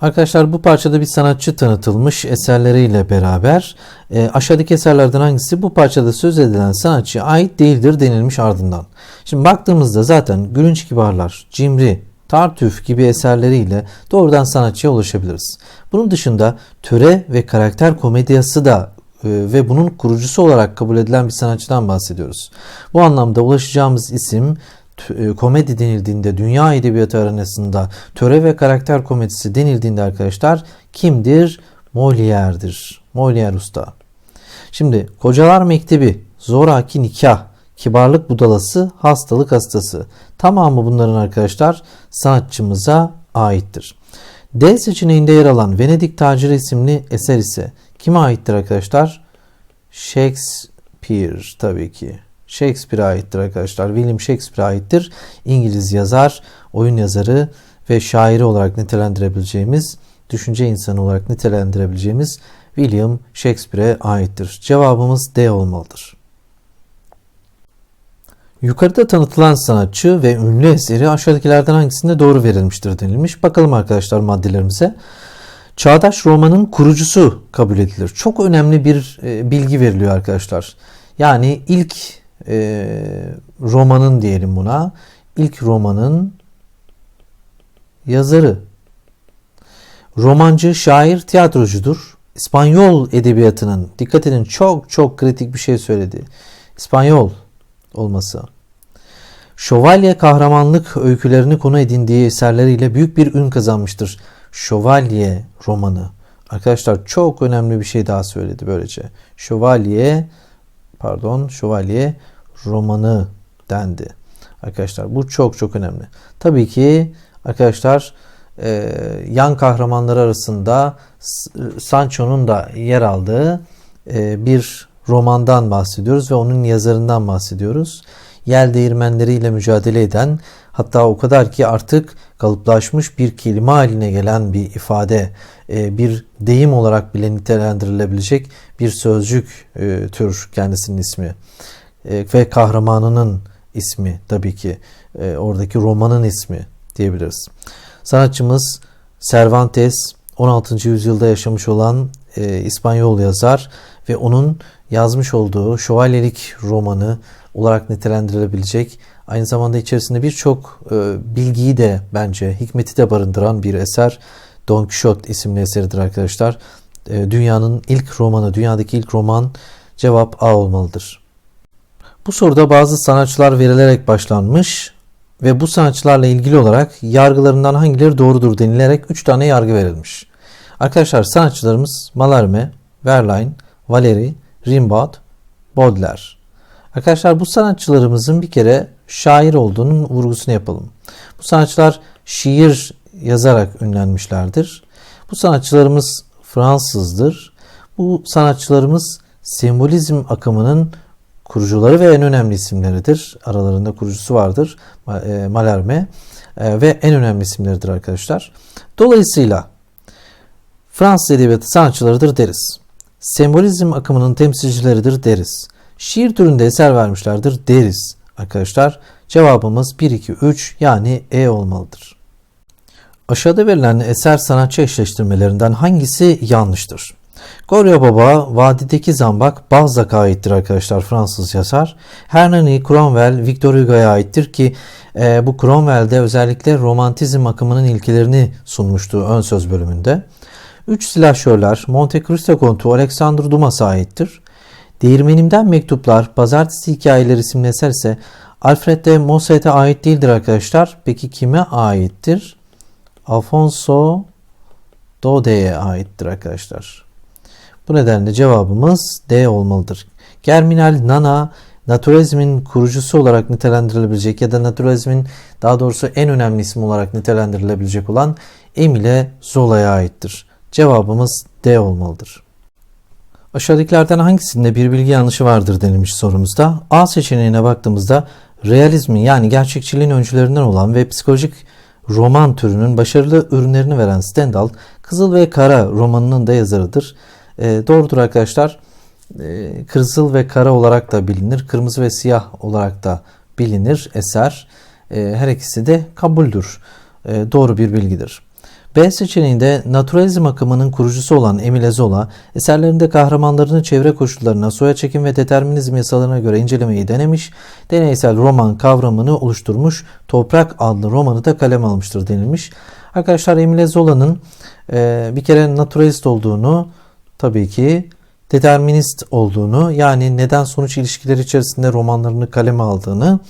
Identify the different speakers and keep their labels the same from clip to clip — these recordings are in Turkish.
Speaker 1: Arkadaşlar bu parçada bir sanatçı tanıtılmış eserleriyle beraber e, aşağıdaki eserlerden hangisi bu parçada söz edilen sanatçıya ait değildir denilmiş ardından. Şimdi baktığımızda zaten Gülünç Kibarlar, Cimri, Tartüf gibi eserleriyle doğrudan sanatçıya ulaşabiliriz. Bunun dışında töre ve karakter komedyası da e, ve bunun kurucusu olarak kabul edilen bir sanatçıdan bahsediyoruz. Bu anlamda ulaşacağımız isim komedi denildiğinde dünya edebiyatı arenasında töre ve karakter komedisi denildiğinde arkadaşlar kimdir? Molière'dir. Molière usta. Şimdi Kocalar Mektebi, Zoraki Nikah, Kibarlık Budalası, Hastalık Hastası. Tamamı bunların arkadaşlar sanatçımıza aittir. D seçeneğinde yer alan Venedik Taciri isimli eser ise kime aittir arkadaşlar? Shakespeare tabii ki. Shakespeare'e aittir arkadaşlar. William Shakespeare'e aittir. İngiliz yazar, oyun yazarı ve şairi olarak nitelendirebileceğimiz, düşünce insanı olarak nitelendirebileceğimiz William Shakespeare'e aittir. Cevabımız D olmalıdır. Yukarıda tanıtılan sanatçı ve ünlü eseri aşağıdakilerden hangisinde doğru verilmiştir denilmiş. Bakalım arkadaşlar maddelerimize. Çağdaş romanın kurucusu kabul edilir. Çok önemli bir e, bilgi veriliyor arkadaşlar. Yani ilk e, romanın diyelim buna. İlk romanın yazarı. Romancı, şair, tiyatrocudur. İspanyol edebiyatının, dikkat edin çok çok kritik bir şey söyledi. İspanyol olması. Şövalye kahramanlık öykülerini konu edindiği eserleriyle büyük bir ün kazanmıştır. Şövalye romanı. Arkadaşlar çok önemli bir şey daha söyledi böylece. Şövalye pardon şövalye romanı dendi. Arkadaşlar bu çok çok önemli. Tabii ki arkadaşlar e, yan kahramanlar arasında Sancho'nun da yer aldığı e, bir romandan bahsediyoruz ve onun yazarından bahsediyoruz. Yel değirmenleriyle mücadele eden hatta o kadar ki artık kalıplaşmış bir kelime haline gelen bir ifade, e, bir deyim olarak bile nitelendirilebilecek bir sözcük e, tür kendisinin ismi E, ve kahramanının ismi tabii ki e, oradaki romanın ismi diyebiliriz. Sanatçımız Cervantes 16. yüzyılda yaşamış olan e, İspanyol yazar ve onun yazmış olduğu şövalyelik romanı olarak nitelendirilebilecek aynı zamanda içerisinde birçok e, bilgiyi de bence hikmeti de barındıran bir eser Don Quixote isimli eseridir arkadaşlar. E, dünyanın ilk romanı, dünyadaki ilk roman cevap A olmalıdır. Bu soruda bazı sanatçılar verilerek başlanmış ve bu sanatçılarla ilgili olarak yargılarından hangileri doğrudur denilerek 3 tane yargı verilmiş. Arkadaşlar sanatçılarımız Mallarmé, Verlaine, Valéry, Rimbaud, Baudelaire. Arkadaşlar bu sanatçılarımızın bir kere şair olduğunun vurgusunu yapalım. Bu sanatçılar şiir yazarak ünlenmişlerdir. Bu sanatçılarımız Fransızdır. Bu sanatçılarımız sembolizm akımının kurucuları ve en önemli isimleridir. Aralarında kurucusu vardır e, Mallarmé e, ve en önemli isimleridir arkadaşlar. Dolayısıyla Fransız edebiyatı sanatçılarıdır deriz. Sembolizm akımının temsilcileridir deriz. Şiir türünde eser vermişlerdir deriz. Arkadaşlar cevabımız 1, 2, 3 yani E olmalıdır. Aşağıda verilen eser sanatçı eşleştirmelerinden hangisi yanlıştır? Gorya Baba, Vadideki Zambak Balzac'a aittir arkadaşlar Fransız yazar. Hernani, Cromwell, Victor Hugo'ya aittir ki e, bu Cromwell'de özellikle romantizm akımının ilkelerini sunmuştu ön söz bölümünde. Üç silahşörler Monte Cristo Kontu Alexander Dumas'a aittir. Değirmenimden Mektuplar, Pazartesi Hikayeleri isimli eser ise Alfred de Musset'e ait değildir arkadaşlar. Peki kime aittir? Alfonso Daude'ye aittir arkadaşlar. Bu nedenle cevabımız D olmalıdır. Germinal Nana naturalizmin kurucusu olarak nitelendirilebilecek ya da naturalizmin daha doğrusu en önemli isim olarak nitelendirilebilecek olan Emile Zola'ya aittir. Cevabımız D olmalıdır. Aşağıdakilerden hangisinde bir bilgi yanlışı vardır denilmiş sorumuzda. A seçeneğine baktığımızda realizmin yani gerçekçiliğin öncülerinden olan ve psikolojik roman türünün başarılı ürünlerini veren Stendhal, Kızıl ve Kara romanının da yazarıdır. E, doğrudur arkadaşlar. E, Kızıl ve Kara olarak da bilinir. Kırmızı ve Siyah olarak da bilinir eser. E, her ikisi de kabuldür. E, doğru bir bilgidir. B seçeneğinde naturalizm akımının kurucusu olan Emile Zola, eserlerinde kahramanlarını çevre koşullarına, soya çekim ve determinizm yasalarına göre incelemeyi denemiş, deneysel roman kavramını oluşturmuş, Toprak adlı romanı da kaleme almıştır denilmiş. Arkadaşlar Emile Zola'nın e, bir kere naturalist olduğunu, tabii ki determinist olduğunu, yani neden sonuç ilişkileri içerisinde romanlarını kaleme aldığını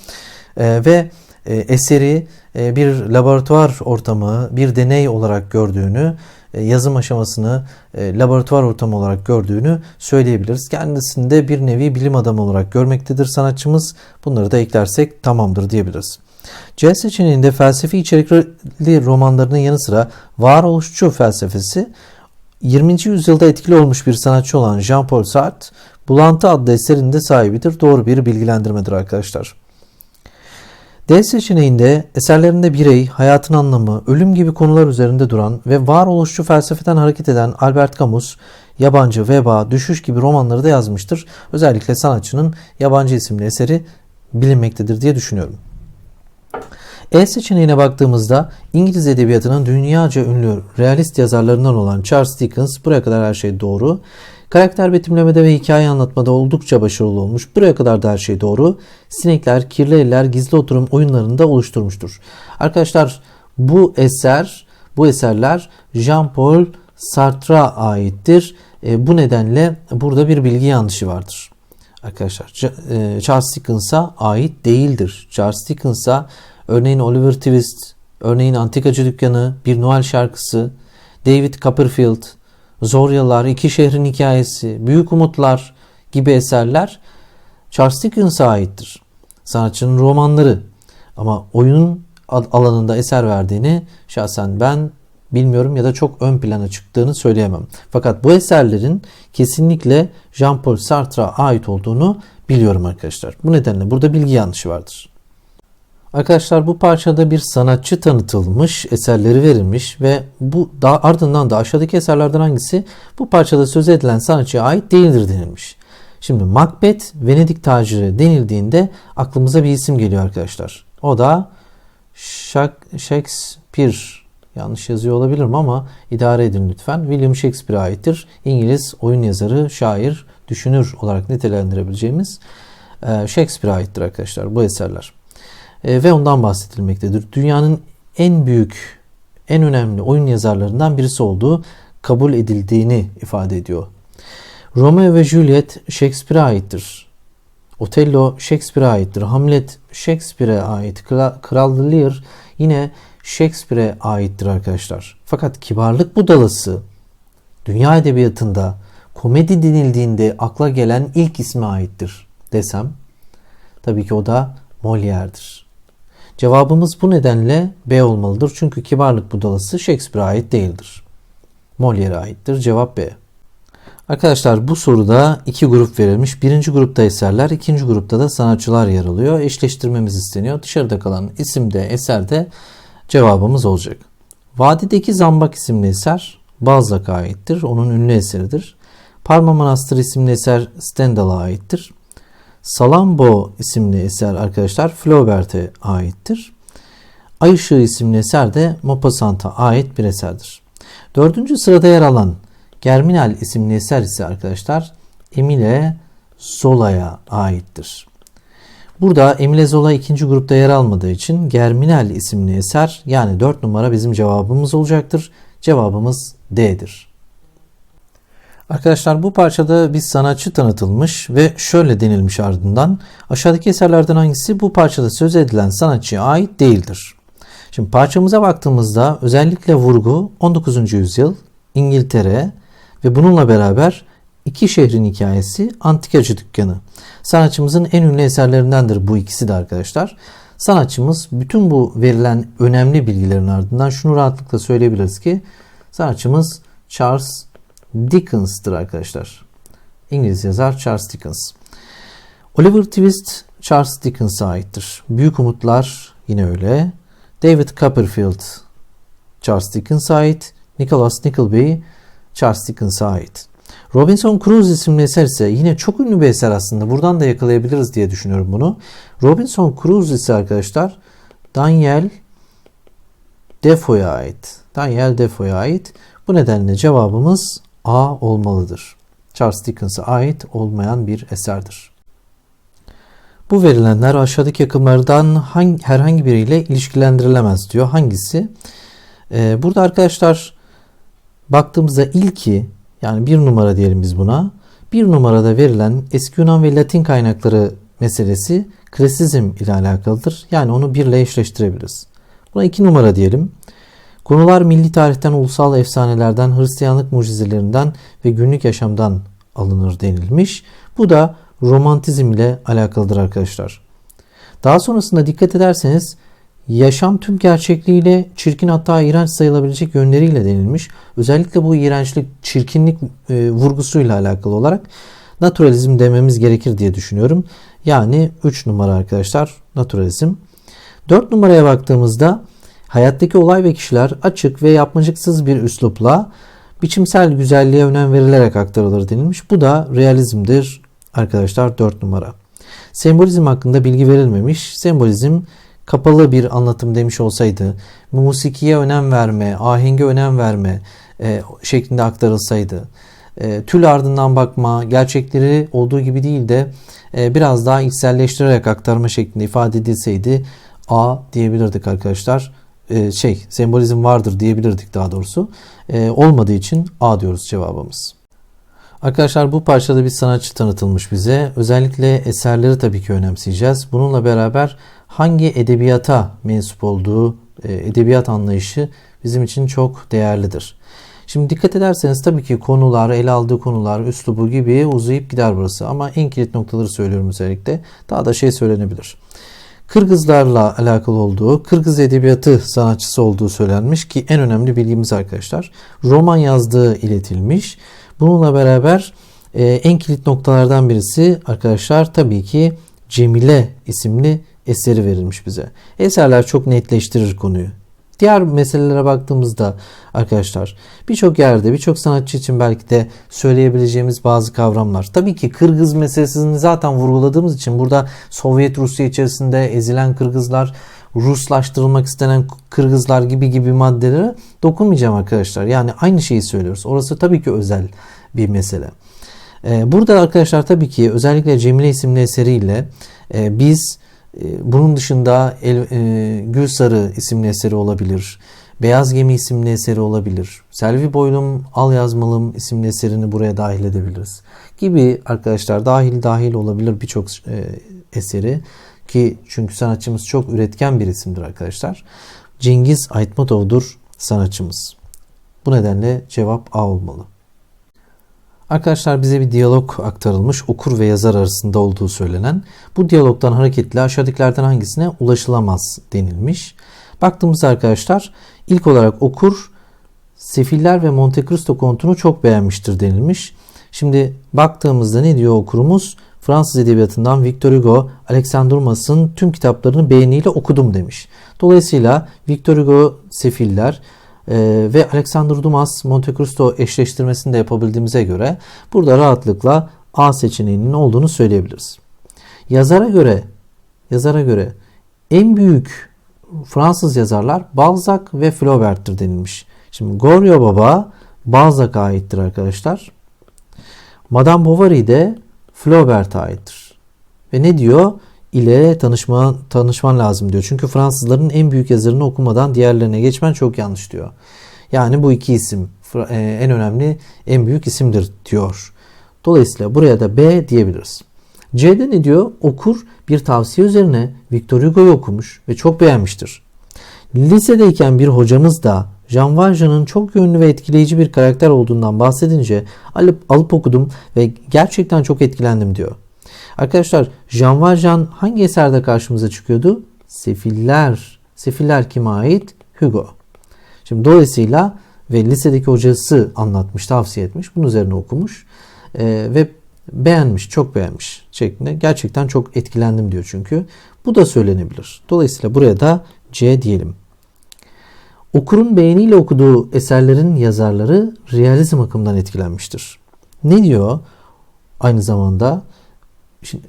Speaker 1: e, ve e, eseri e, bir laboratuvar ortamı, bir deney olarak gördüğünü, e, yazım aşamasını laboratuvar ortamı olarak gördüğünü söyleyebiliriz. Kendisini de bir nevi bilim adamı olarak görmektedir sanatçımız. Bunları da eklersek tamamdır diyebiliriz. C seçeneğinde felsefi içerikli romanlarının yanı sıra varoluşçu felsefesi 20. yüzyılda etkili olmuş bir sanatçı olan Jean-Paul Sartre, Bulantı adlı eserinde sahibidir. Doğru bir bilgilendirmedir arkadaşlar. D seçeneğinde eserlerinde birey, hayatın anlamı, ölüm gibi konular üzerinde duran ve varoluşçu felsefeden hareket eden Albert Camus, Yabancı, Veba, Düşüş gibi romanları da yazmıştır. Özellikle sanatçının Yabancı isimli eseri bilinmektedir diye düşünüyorum. E seçeneğine baktığımızda İngiliz edebiyatının dünyaca ünlü realist yazarlarından olan Charles Dickens buraya kadar her şey doğru. Karakter betimlemede ve hikaye anlatmada oldukça başarılı olmuş. Buraya kadar da her şey doğru. Sinekler, Kirli Eller, Gizli Oturum oyunlarını da oluşturmuştur. Arkadaşlar bu eser, bu eserler Jean-Paul Sartre'a aittir. E, bu nedenle burada bir bilgi yanlışı vardır. Arkadaşlar e, Charles Dickens'a ait değildir. Charles Dickens'a örneğin Oliver Twist, örneğin Antikacı Dükkanı, Bir Noel Şarkısı, David Copperfield, Zor Yıllar, İki Şehrin Hikayesi, Büyük Umutlar gibi eserler Charles Dickens'a aittir. Sanatçının romanları ama oyun alanında eser verdiğini şahsen ben bilmiyorum ya da çok ön plana çıktığını söyleyemem. Fakat bu eserlerin kesinlikle Jean-Paul Sartre'a ait olduğunu biliyorum arkadaşlar. Bu nedenle burada bilgi yanlışı vardır. Arkadaşlar bu parçada bir sanatçı tanıtılmış, eserleri verilmiş ve bu da ardından da aşağıdaki eserlerden hangisi bu parçada söz edilen sanatçıya ait değildir denilmiş. Şimdi Macbeth Venedik taciri denildiğinde aklımıza bir isim geliyor arkadaşlar. O da Shakespeare yanlış yazıyor olabilirim ama idare edin lütfen. William Shakespeare'a aittir. İngiliz oyun yazarı, şair, düşünür olarak nitelendirebileceğimiz Shakespeare'a aittir arkadaşlar bu eserler e, ve ondan bahsedilmektedir. Dünyanın en büyük, en önemli oyun yazarlarından birisi olduğu kabul edildiğini ifade ediyor. Romeo ve Juliet Shakespeare'e aittir. Otello Shakespeare'e aittir. Hamlet Shakespeare'e ait. Kral Lear yine Shakespeare'e aittir arkadaşlar. Fakat kibarlık budalası dünya edebiyatında komedi denildiğinde akla gelen ilk isme aittir desem tabii ki o da Molière'dir. Cevabımız bu nedenle B olmalıdır. Çünkü kibarlık budalası Shakespeare'e ait değildir. Molière'e aittir. Cevap B. Arkadaşlar bu soruda iki grup verilmiş. Birinci grupta eserler, ikinci grupta da sanatçılar yer alıyor. Eşleştirmemiz isteniyor. Dışarıda kalan isimde, eserde cevabımız olacak. Vadideki Zambak isimli eser Balzac'a aittir. Onun ünlü eseridir. Parma Manastır isimli eser Stendhal'a aittir. Salambo isimli eser arkadaşlar Flaubert'e aittir. Ay Işığı isimli eser de Maupassant'a ait bir eserdir. Dördüncü sırada yer alan Germinal isimli eser ise arkadaşlar Emile Zola'ya aittir. Burada Emile Zola ikinci grupta yer almadığı için Germinal isimli eser yani 4 numara bizim cevabımız olacaktır. Cevabımız D'dir. Arkadaşlar bu parçada bir sanatçı tanıtılmış ve şöyle denilmiş ardından aşağıdaki eserlerden hangisi bu parçada söz edilen sanatçıya ait değildir. Şimdi parçamıza baktığımızda özellikle vurgu 19. yüzyıl İngiltere ve bununla beraber iki şehrin hikayesi Antikacı Dükkanı. Sanatçımızın en ünlü eserlerindendir bu ikisi de arkadaşlar. Sanatçımız bütün bu verilen önemli bilgilerin ardından şunu rahatlıkla söyleyebiliriz ki sanatçımız Charles Dickens'tır arkadaşlar. İngiliz yazar Charles Dickens. Oliver Twist Charles Dickens'a aittir. Büyük Umutlar yine öyle. David Copperfield Charles Dickens'a ait. Nicholas Nickleby Charles Dickens'a ait. Robinson Crusoe isimli eser ise yine çok ünlü bir eser aslında. Buradan da yakalayabiliriz diye düşünüyorum bunu. Robinson Crusoe ise arkadaşlar Daniel Defoe'ya ait. Daniel Defoe'ya ait. Bu nedenle cevabımız A olmalıdır. Charles Dickens'a ait olmayan bir eserdir. Bu verilenler aşağıdaki akımlardan hangi, herhangi biriyle ilişkilendirilemez diyor. Hangisi? Ee, burada arkadaşlar baktığımızda ilki yani bir numara diyelim biz buna. Bir numarada verilen eski Yunan ve Latin kaynakları meselesi klasizm ile alakalıdır. Yani onu birle eşleştirebiliriz. Buna iki numara diyelim. Konular milli tarihten, ulusal efsanelerden, Hristiyanlık mucizelerinden ve günlük yaşamdan alınır denilmiş. Bu da romantizm ile alakalıdır arkadaşlar. Daha sonrasında dikkat ederseniz yaşam tüm gerçekliğiyle çirkin hatta iğrenç sayılabilecek yönleriyle denilmiş. Özellikle bu iğrençlik, çirkinlik e, vurgusuyla alakalı olarak naturalizm dememiz gerekir diye düşünüyorum. Yani 3 numara arkadaşlar naturalizm. 4 numaraya baktığımızda hayattaki olay ve kişiler açık ve yapmacıksız bir üslupla biçimsel güzelliğe önem verilerek aktarılır denilmiş. Bu da realizmdir arkadaşlar 4 numara. Sembolizm hakkında bilgi verilmemiş. Sembolizm kapalı bir anlatım demiş olsaydı, musikiye önem verme, ahenge önem verme e, şeklinde aktarılsaydı, e, tül ardından bakma, gerçekleri olduğu gibi değil de e, biraz daha içselleştirerek aktarma şeklinde ifade edilseydi A diyebilirdik arkadaşlar. E, şey, sembolizm vardır diyebilirdik daha doğrusu. E, olmadığı için A diyoruz cevabımız. Arkadaşlar bu parçada bir sanatçı tanıtılmış bize. Özellikle eserleri tabii ki önemseyeceğiz. Bununla beraber hangi edebiyata mensup olduğu e, edebiyat anlayışı bizim için çok değerlidir. Şimdi dikkat ederseniz tabii ki konular, ele aldığı konular, üslubu gibi uzayıp gider burası. Ama en kilit noktaları söylüyorum özellikle. Daha da şey söylenebilir. Kırgızlarla alakalı olduğu, Kırgız edebiyatı sanatçısı olduğu söylenmiş ki en önemli bilgimiz arkadaşlar. Roman yazdığı iletilmiş. Bununla beraber e, en kilit noktalardan birisi arkadaşlar tabii ki Cemile isimli eseri verilmiş bize. Eserler çok netleştirir konuyu. Diğer meselelere baktığımızda arkadaşlar birçok yerde birçok sanatçı için belki de söyleyebileceğimiz bazı kavramlar. Tabii ki Kırgız meselesini zaten vurguladığımız için burada Sovyet Rusya içerisinde ezilen Kırgızlar, Ruslaştırılmak istenen Kırgızlar gibi gibi maddelere dokunmayacağım arkadaşlar. Yani aynı şeyi söylüyoruz. Orası tabii ki özel bir mesele. Ee, burada arkadaşlar tabii ki özellikle Cemile isimli eseriyle e, biz bunun dışında El, e, Gül Sarı isimli eseri olabilir. Beyaz Gemi isimli eseri olabilir. Selvi Boylum Al Yazmalım isimli eserini buraya dahil edebiliriz. Gibi arkadaşlar dahil dahil olabilir birçok e, eseri ki çünkü sanatçımız çok üretken bir isimdir arkadaşlar. Cengiz Aytmatov'dur sanatçımız. Bu nedenle cevap A olmalı. Arkadaşlar bize bir diyalog aktarılmış okur ve yazar arasında olduğu söylenen. Bu diyalogdan hareketle aşağıdakilerden hangisine ulaşılamaz denilmiş. Baktığımızda arkadaşlar ilk olarak okur Sefiller ve Monte Cristo kontunu çok beğenmiştir denilmiş. Şimdi baktığımızda ne diyor okurumuz? Fransız edebiyatından Victor Hugo, Alexander Dumas'ın tüm kitaplarını beğeniyle okudum demiş. Dolayısıyla Victor Hugo Sefiller ee, ve Alexander Dumas Monte Cristo eşleştirmesini de yapabildiğimize göre burada rahatlıkla A seçeneğinin olduğunu söyleyebiliriz. Yazara göre yazara göre en büyük Fransız yazarlar Balzac ve Flaubert'tir denilmiş. Şimdi Goryo Baba Balzac'a aittir arkadaşlar. Madame Bovary de Flaubert'a aittir. Ve ne diyor? İle tanışma, tanışman lazım diyor. Çünkü Fransızların en büyük yazarını okumadan diğerlerine geçmen çok yanlış diyor. Yani bu iki isim e, en önemli, en büyük isimdir diyor. Dolayısıyla buraya da B diyebiliriz. C'de ne diyor? Okur bir tavsiye üzerine Victor Hugo'yu okumuş ve çok beğenmiştir. Lisedeyken bir hocamız da Jean Valjean'ın çok yönlü ve etkileyici bir karakter olduğundan bahsedince alıp, alıp okudum ve gerçekten çok etkilendim diyor. Arkadaşlar Jean Valjean hangi eserde karşımıza çıkıyordu? Sefiller. Sefiller kime ait? Hugo. Şimdi dolayısıyla ve lisedeki hocası anlatmış, tavsiye etmiş. Bunun üzerine okumuş. Ee, ve beğenmiş, çok beğenmiş şeklinde. Gerçekten çok etkilendim diyor çünkü. Bu da söylenebilir. Dolayısıyla buraya da C diyelim. Okurun beğeniyle okuduğu eserlerin yazarları realizm akımından etkilenmiştir. Ne diyor? Aynı zamanda Şimdi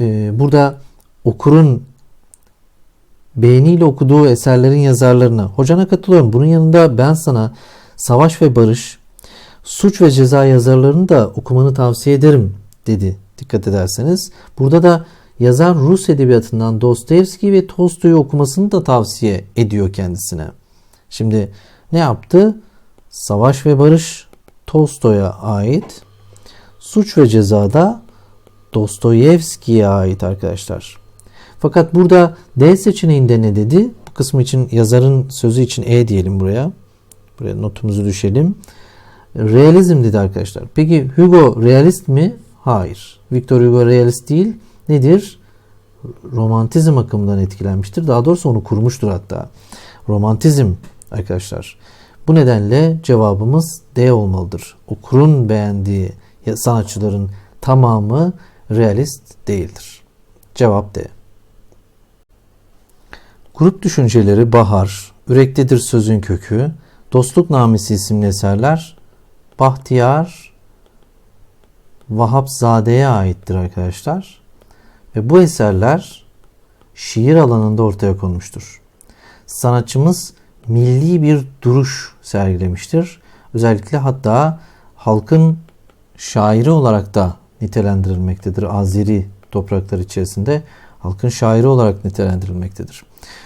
Speaker 1: e, burada okurun beğeniyle okuduğu eserlerin yazarlarını. Hocana katılıyorum. Bunun yanında ben sana Savaş ve Barış, Suç ve Ceza yazarlarını da okumanı tavsiye ederim dedi. Dikkat ederseniz. Burada da yazar Rus edebiyatından Dostoyevski ve Tolstoy'u okumasını da tavsiye ediyor kendisine. Şimdi ne yaptı? Savaş ve Barış Tolstoy'a ait. Suç ve Ceza'da Dostoyevski'ye ait arkadaşlar. Fakat burada D seçeneğinde ne dedi? Bu kısmı için yazarın sözü için E diyelim buraya. Buraya notumuzu düşelim. Realizm dedi arkadaşlar. Peki Hugo realist mi? Hayır. Victor Hugo realist değil. Nedir? Romantizm akımından etkilenmiştir. Daha doğrusu onu kurmuştur hatta. Romantizm arkadaşlar. Bu nedenle cevabımız D olmalıdır. Okurun beğendiği sanatçıların tamamı realist değildir. Cevap D. Grup düşünceleri Bahar, Ürektedir sözün kökü, Dostluk Namesi isimli eserler Bahtiyar Vahapzade'ye aittir arkadaşlar. Ve bu eserler şiir alanında ortaya konmuştur. Sanatçımız milli bir duruş sergilemiştir. Özellikle hatta halkın şairi olarak da nitelendirilmektedir. Azeri topraklar içerisinde halkın şairi olarak nitelendirilmektedir.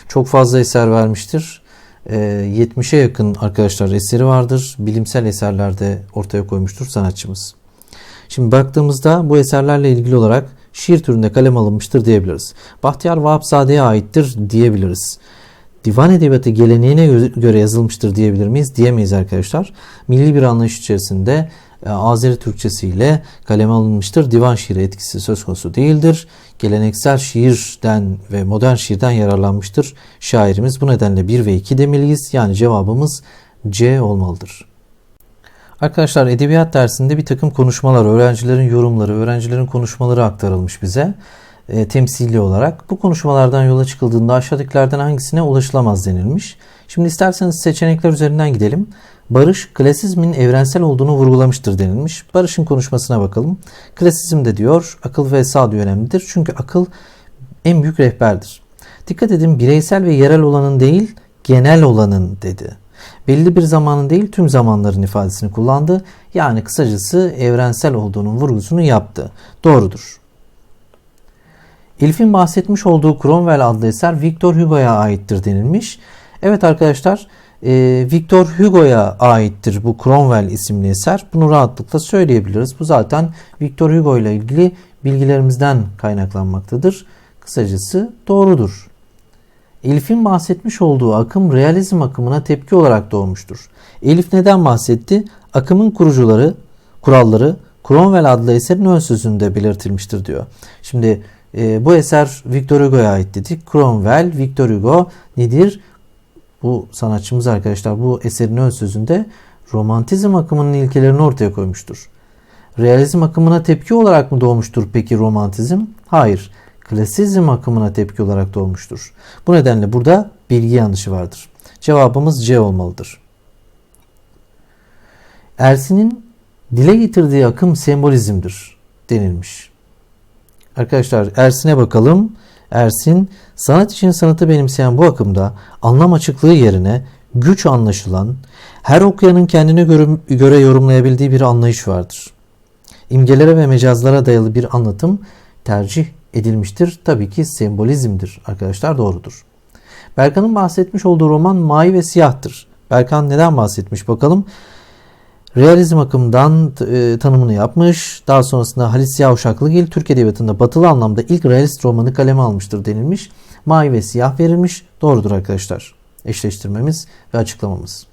Speaker 1: Çok fazla eser vermiştir. 70'e yakın arkadaşlar eseri vardır. Bilimsel eserlerde ortaya koymuştur sanatçımız. Şimdi baktığımızda bu eserlerle ilgili olarak şiir türünde kalem alınmıştır diyebiliriz. Bahtiyar Vahapzade'ye aittir diyebiliriz. Divan edebiyatı geleneğine göre yazılmıştır diyebilir miyiz? Diyemeyiz arkadaşlar. Milli bir anlayış içerisinde Azeri Türkçesiyle kaleme alınmıştır. Divan şiiri etkisi söz konusu değildir. Geleneksel şiirden ve modern şiirden yararlanmıştır şairimiz. Bu nedenle 1 ve 2 demeliyiz. Yani cevabımız C olmalıdır. Arkadaşlar edebiyat dersinde bir takım konuşmalar, öğrencilerin yorumları, öğrencilerin konuşmaları aktarılmış bize e, temsili olarak. Bu konuşmalardan yola çıkıldığında aşağıdakilerden hangisine ulaşılamaz denilmiş. Şimdi isterseniz seçenekler üzerinden gidelim. Barış klasizmin evrensel olduğunu vurgulamıştır denilmiş. Barış'ın konuşmasına bakalım. Klasizm de diyor akıl ve sağduyu önemlidir. Çünkü akıl en büyük rehberdir. Dikkat edin bireysel ve yerel olanın değil genel olanın dedi. Belli bir zamanın değil tüm zamanların ifadesini kullandı. Yani kısacası evrensel olduğunun vurgusunu yaptı. Doğrudur. Elif'in bahsetmiş olduğu Cromwell adlı eser Victor Hugo'ya aittir denilmiş. Evet arkadaşlar e, Victor Hugo'ya aittir bu Cromwell isimli eser. Bunu rahatlıkla söyleyebiliriz. Bu zaten Victor Hugo ile ilgili bilgilerimizden kaynaklanmaktadır. Kısacası doğrudur. Elif'in bahsetmiş olduğu akım realizm akımına tepki olarak doğmuştur. Elif neden bahsetti? Akımın kurucuları, kuralları Cromwell adlı eserin ön sözünde belirtilmiştir diyor. Şimdi e, bu eser Victor Hugo'ya ait dedik. Cromwell, Victor Hugo nedir? Bu sanatçımız arkadaşlar bu eserin ön sözünde romantizm akımının ilkelerini ortaya koymuştur. Realizm akımına tepki olarak mı doğmuştur peki romantizm? Hayır. Klasizm akımına tepki olarak doğmuştur. Bu nedenle burada bilgi yanlışı vardır. Cevabımız C olmalıdır. Ersin'in dile getirdiği akım sembolizmdir denilmiş. Arkadaşlar Ersin'e bakalım. Ersin, sanat için sanatı benimseyen bu akımda anlam açıklığı yerine güç anlaşılan, her okuyanın kendine göre, göre yorumlayabildiği bir anlayış vardır. İmgelere ve mecazlara dayalı bir anlatım tercih edilmiştir. Tabii ki sembolizmdir arkadaşlar doğrudur. Berkan'ın bahsetmiş olduğu roman Mavi ve Siyah'tır. Berkan neden bahsetmiş bakalım. Realizm akımından e, tanımını yapmış. Daha sonrasında Halis Ziya Uşaklıgil Türk Edebiyatı'nda batılı anlamda ilk realist romanı kaleme almıştır denilmiş. Mavi ve siyah verilmiş. Doğrudur arkadaşlar. Eşleştirmemiz ve açıklamamız.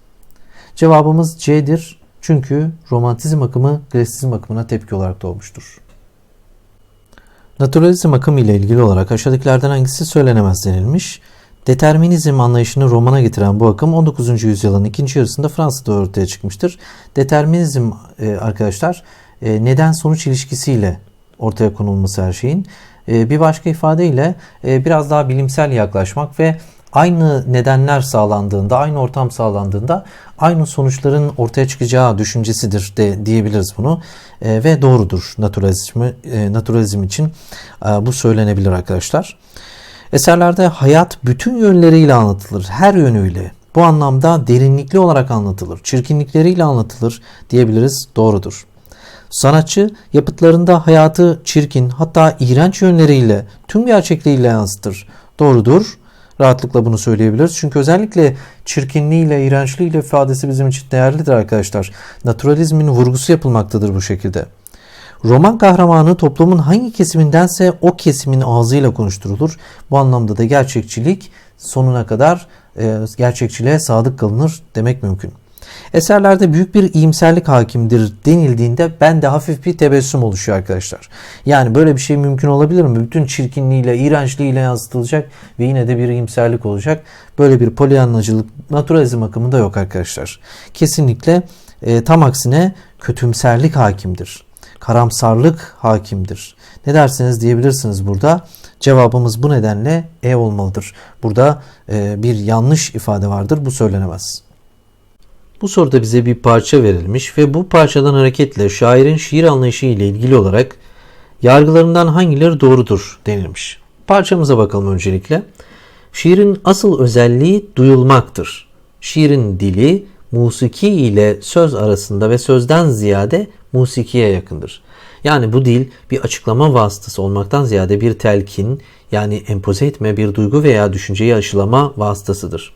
Speaker 1: Cevabımız C'dir. Çünkü romantizm akımı klasizm akımına tepki olarak doğmuştur. Naturalizm akımı ile ilgili olarak aşağıdakilerden hangisi söylenemez denilmiş. Determinizm anlayışını romana getiren bu akım 19. yüzyılın ikinci yarısında Fransa'da ortaya çıkmıştır. Determinizm e, arkadaşlar e, neden sonuç ilişkisiyle ortaya konulması her şeyin. E, bir başka ifadeyle biraz daha bilimsel yaklaşmak ve aynı nedenler sağlandığında, aynı ortam sağlandığında aynı sonuçların ortaya çıkacağı düşüncesidir de diyebiliriz bunu. ve doğrudur naturalizmi, naturalizm için bu söylenebilir arkadaşlar. Eserlerde hayat bütün yönleriyle anlatılır, her yönüyle. Bu anlamda derinlikli olarak anlatılır, çirkinlikleriyle anlatılır diyebiliriz, doğrudur. Sanatçı yapıtlarında hayatı çirkin hatta iğrenç yönleriyle tüm gerçekliğiyle yansıtır. Doğrudur. Rahatlıkla bunu söyleyebiliriz. Çünkü özellikle çirkinliğiyle, iğrençliğiyle ifadesi bizim için değerlidir arkadaşlar. Naturalizmin vurgusu yapılmaktadır bu şekilde. Roman kahramanı toplumun hangi kesimindense o kesimin ağzıyla konuşturulur. Bu anlamda da gerçekçilik sonuna kadar e, gerçekçiliğe sadık kalınır demek mümkün. Eserlerde büyük bir iyimserlik hakimdir denildiğinde ben de hafif bir tebessüm oluşuyor arkadaşlar. Yani böyle bir şey mümkün olabilir mi? Bütün çirkinliğiyle, iğrençliğiyle yansıtılacak ve yine de bir iyimserlik olacak. Böyle bir polyanlacılık naturalizm akımında yok arkadaşlar. Kesinlikle e, tam aksine kötümserlik hakimdir. Karamsarlık hakimdir. Ne dersiniz diyebilirsiniz burada. Cevabımız bu nedenle E olmalıdır. Burada e, bir yanlış ifade vardır. Bu söylenemez. Bu soruda bize bir parça verilmiş ve bu parçadan hareketle şairin şiir anlayışı ile ilgili olarak yargılarından hangileri doğrudur denilmiş. Parçamıza bakalım öncelikle. Şiirin asıl özelliği duyulmaktır. Şiirin dili musiki ile söz arasında ve sözden ziyade musikiye yakındır. Yani bu dil bir açıklama vasıtası olmaktan ziyade bir telkin yani empoze etme bir duygu veya düşünceyi aşılama vasıtasıdır.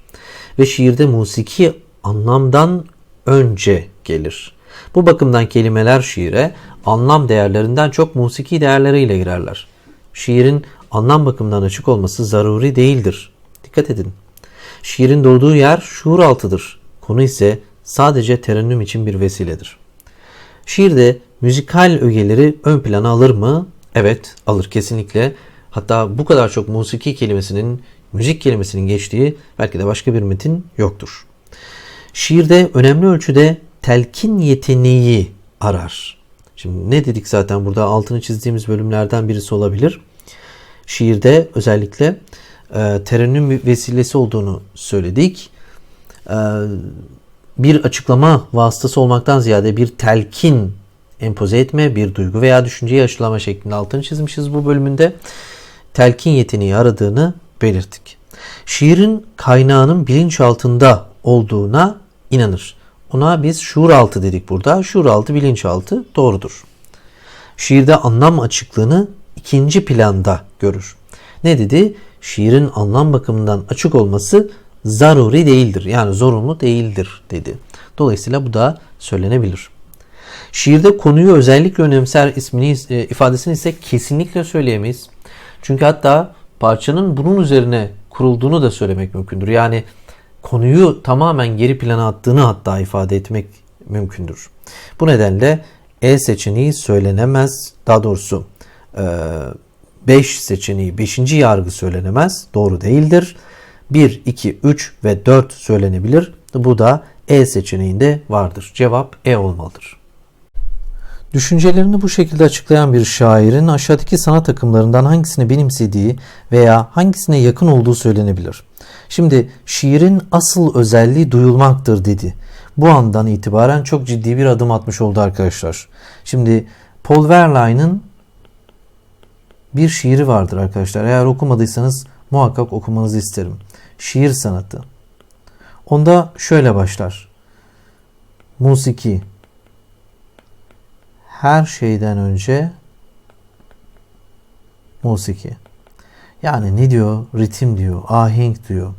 Speaker 1: Ve şiirde musiki anlamdan önce gelir. Bu bakımdan kelimeler şiire anlam değerlerinden çok musiki değerleriyle girerler. Şiirin anlam bakımından açık olması zaruri değildir. Dikkat edin. Şiirin doğduğu yer şuur altıdır. Konu ise sadece terennüm için bir vesiledir. Şiirde müzikal ögeleri ön plana alır mı? Evet, alır kesinlikle. Hatta bu kadar çok musiki kelimesinin, müzik kelimesinin geçtiği belki de başka bir metin yoktur. Şiirde önemli ölçüde telkin yeteneği arar. Şimdi ne dedik zaten burada altını çizdiğimiz bölümlerden birisi olabilir. Şiirde özellikle e, terennüm vesilesi olduğunu söyledik. E, bir açıklama vasıtası olmaktan ziyade bir telkin empoze etme, bir duygu veya düşünceyi aşılama şeklinde altını çizmişiz bu bölümünde. Telkin yeteneği aradığını belirttik. Şiirin kaynağının bilinçaltında olduğuna inanır. Ona biz şuur altı dedik burada. Şuur altı bilinçaltı doğrudur. Şiirde anlam açıklığını ikinci planda görür. Ne dedi? Şiirin anlam bakımından açık olması zaruri değildir. Yani zorunlu değildir dedi. Dolayısıyla bu da söylenebilir. Şiirde konuyu özellikle önemser ismini e, ifadesini ise kesinlikle söyleyemeyiz. Çünkü hatta parçanın bunun üzerine kurulduğunu da söylemek mümkündür. Yani konuyu tamamen geri plana attığını hatta ifade etmek mümkündür. Bu nedenle E seçeneği söylenemez. Daha doğrusu 5 e, seçeneği 5. yargı söylenemez. Doğru değildir. 1, 2, 3 ve 4 söylenebilir. Bu da E seçeneğinde vardır. Cevap E olmalıdır. Düşüncelerini bu şekilde açıklayan bir şairin aşağıdaki sanat akımlarından hangisini benimsediği veya hangisine yakın olduğu söylenebilir. Şimdi şiirin asıl özelliği duyulmaktır dedi. Bu andan itibaren çok ciddi bir adım atmış oldu arkadaşlar. Şimdi Paul Verlaine'ın bir şiiri vardır arkadaşlar. Eğer okumadıysanız muhakkak okumanızı isterim. Şiir sanatı. Onda şöyle başlar. Musiki, her şeyden önce musiki. Yani ne diyor? Ritim diyor, ahenk diyor.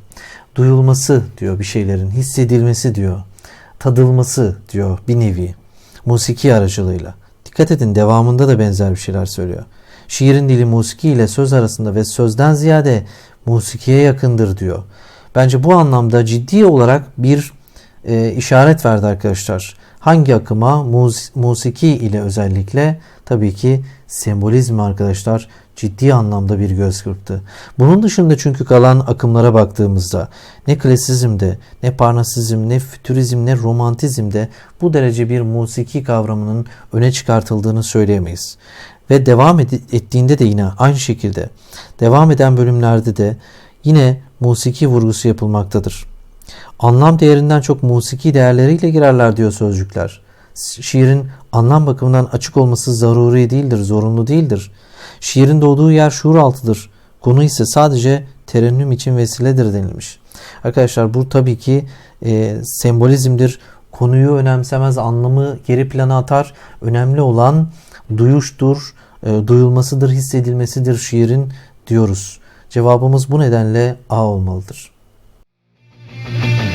Speaker 1: Duyulması diyor bir şeylerin, hissedilmesi diyor. Tadılması diyor bir nevi. Musiki aracılığıyla. Dikkat edin devamında da benzer bir şeyler söylüyor. Şiirin dili musiki ile söz arasında ve sözden ziyade musikiye yakındır diyor. Bence bu anlamda ciddi olarak bir e, işaret verdi arkadaşlar. Hangi akıma? Mus musiki ile özellikle tabii ki sembolizm arkadaşlar ciddi anlamda bir göz kırptı. Bunun dışında çünkü kalan akımlara baktığımızda ne klasizmde, ne parnasizm, ne fütürizm, ne romantizmde bu derece bir musiki kavramının öne çıkartıldığını söyleyemeyiz. Ve devam ettiğinde de yine aynı şekilde devam eden bölümlerde de yine musiki vurgusu yapılmaktadır. Anlam değerinden çok musiki değerleriyle girerler diyor sözcükler. Şiirin anlam bakımından açık olması zaruri değildir, zorunlu değildir. Şiirin doğduğu yer şuur altıdır. Konu ise sadece terennüm için vesiledir denilmiş. Arkadaşlar bu tabii ki e, sembolizmdir. Konuyu önemsemez, anlamı geri plana atar. Önemli olan duyuştur, e, duyulmasıdır, hissedilmesidir şiirin diyoruz. Cevabımız bu nedenle A olmalıdır. Müzik